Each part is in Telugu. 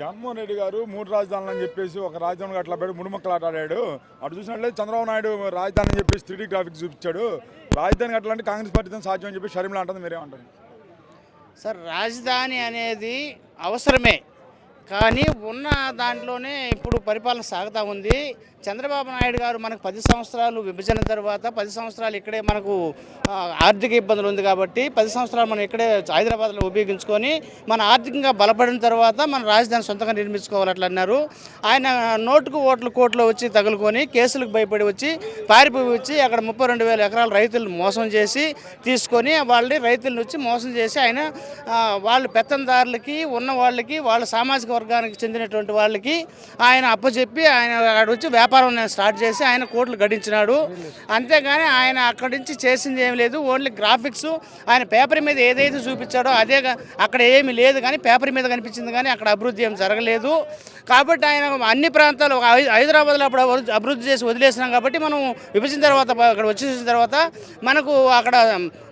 జగన్మోహన్ రెడ్డి గారు మూడు రాజధానులు అని చెప్పేసి ఒక రాజధాని అట్లా పెట్టి ముడిమక్కలాట ఆడాడు అటు చూసినట్లయితే చంద్రబాబు నాయుడు రాజధాని అని చెప్పేసి త్రీ గ్రాఫిక్స్ చూపించాడు. రాజధాని అట్లా అంటే కాంగ్రెస్ పార్టీతో సాధ్యం అని చెప్పి షర్మిల అంటుంది. మీరేమంటారు? సార్ రాజధాని అనేది అవసరమే. కానీ ఉన్న దాంట్లోనే ఇప్పుడు పరిపాలన సాగుతూ ఉంది. చంద్రబాబు నాయుడు గారు మనకు పది సంవత్సరాలు విభజన తర్వాత పది సంవత్సరాలు ఇక్కడే మనకు ఆర్థిక ఇబ్బందులు ఉంది కాబట్టి పది సంవత్సరాలు మనం ఇక్కడే హైదరాబాద్లో ఉపయోగించుకొని మన ఆర్థికంగా బలపడిన తర్వాత మన రాజధాని సొంతంగా నిర్మించుకోవాలి అట్లా అన్నారు. ఆయన నోటుకు ఓట్లు కోట్లు వచ్చి తగులుకొని కేసులకు భయపడి వచ్చి పారిపోయి వచ్చి అక్కడ ముప్పై రెండు వేల ఎకరాల రైతులను మోసం చేసి తీసుకొని వాళ్ళని రైతులను వచ్చి మోసం చేసి ఆయన వాళ్ళ వాళ్ళు పెత్తందారులకి ఉన్న వాళ్ళకి వాళ్ళ సామాజిక వర్గానికి చెందినటువంటి వాళ్ళకి ఆయన అప్పచెప్పి ఆయన అక్కడ వచ్చి వ్యాపారం స్టార్ట్ చేసి ఆయన కోట్లు గడించినాడు. అంతేగాని ఆయన అక్కడి నుంచి చేసింది ఏం లేదు. Only graphics. ఆయన పేపర్ మీద ఏదైతే చూపించాడో అదే అక్కడ ఏమీ లేదు కానీ పేపర్ మీద కనిపించింది కానీ అక్కడ అభివృద్ధి ఏం జరగలేదు. కాబట్టి ఆయన అన్ని ప్రాంతాలు ఒక హై- హైదరాబాద్లో అప్పుడు అభివృద్ధి- చేసి వదిలేసినాం కాబట్టి మనం విభజించిన తర్వాత అక్కడ వచ్చేసిన తర్వాత మనకు అక్కడ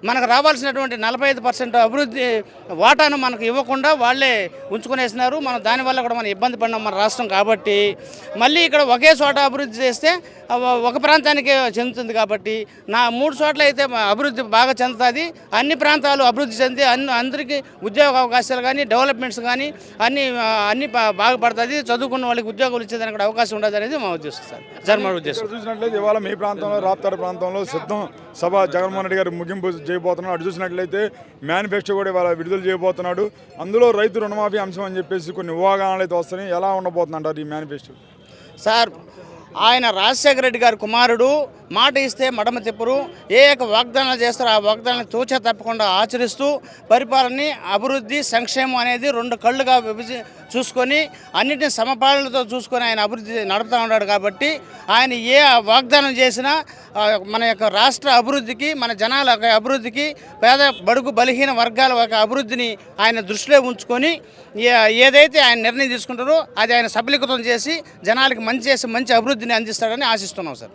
మనకు రావాల్సినటువంటి నలభై ఐదు పర్సెంట్ అభివృద్ధి వాటాను మనకు ఇవ్వకుండా వాళ్ళే ఉంచుకునేసినారు. మనం దానివల్ల కూడా మనం ఇబ్బంది పడినాం మన రాష్ట్రం కాబట్టి. మళ్ళీ ఇక్కడ ఒకే చోట అభివృద్ధి చేస్తే ఒక ప్రాంతానికే చెందుతుంది కాబట్టి. నా మూడు చోట్ల అయితే అభివృద్ధి బాగా చెందుతుంది. అన్ని ప్రాంతాలు అభివృద్ధి చెంది అన్ని అందరికీ ఉద్యోగ అవకాశాలు కానీ డెవలప్మెంట్స్ కానీ అన్ని అన్ని బా- బాగుపడుతుంది చదువుకున్న వాళ్ళకి ఉద్యోగాలు ఇచ్చేదానికి అవకాశం ఉండదు అనేది మా ఉద్దేశం సార్. జన్మ ఉద్దేశం. ఇక్కడ చూసినట్లయితే ఇవాళ మీ ప్రాంతంలో రాప్తాడ ప్రాంతంలో సిద్ధం సభ జగన్మోహన్ రెడ్డి గారు ముగింపు చేయబోతున్నాడు. అటు చూసినట్లయితే మేనిఫెస్టో కూడా ఇవాళ విడుదల చేయబోతున్నాడు. అందులో రైతు రుణమాఫీ అంశం అని చెప్పేసి కొన్ని ఊహాగానాలు అయితే వస్తున్నాయి. ఎలా ఉండబోతుందంటారు ఈ మేనిఫెస్టో? సార్ ఆయన రాజశేఖర రెడ్డి గారి కుమారుడు మాట ఇస్తే మడమ తిప్పరు. ఏ యొక్క వాగ్దానాలు చేస్తారో ఆ వాగ్దానాలు తూచ తప్పకుండా ఆచరిస్తూ పరిపాలనని అభివృద్ధి సంక్షేమం అనేది రెండు కళ్ళుగా విభజ చూసుకొని అన్నిటిని సమపాలనతో చూసుకొని ఆయన అభివృద్ధి నడుపుతూ ఉన్నాడు కాబట్టి ఆయన ఏ వాగ్దానం చేసినా మన యొక్క రాష్ట్ర అభివృద్ధికి మన జనాల యొక్క అభివృద్ధికి పేద బడుగు బలహీన వర్గాల యొక్క అభివృద్ధిని ఆయన దృష్టిలో ఉంచుకొని ఏదైతే ఆయన నిర్ణయం తీసుకుంటారో అది ఆయన సబలీకృతం చేసి జనాలకి మంచి చేసి మంచి అభివృద్ధిని అందిస్తాడని ఆశిస్తున్నాం sir.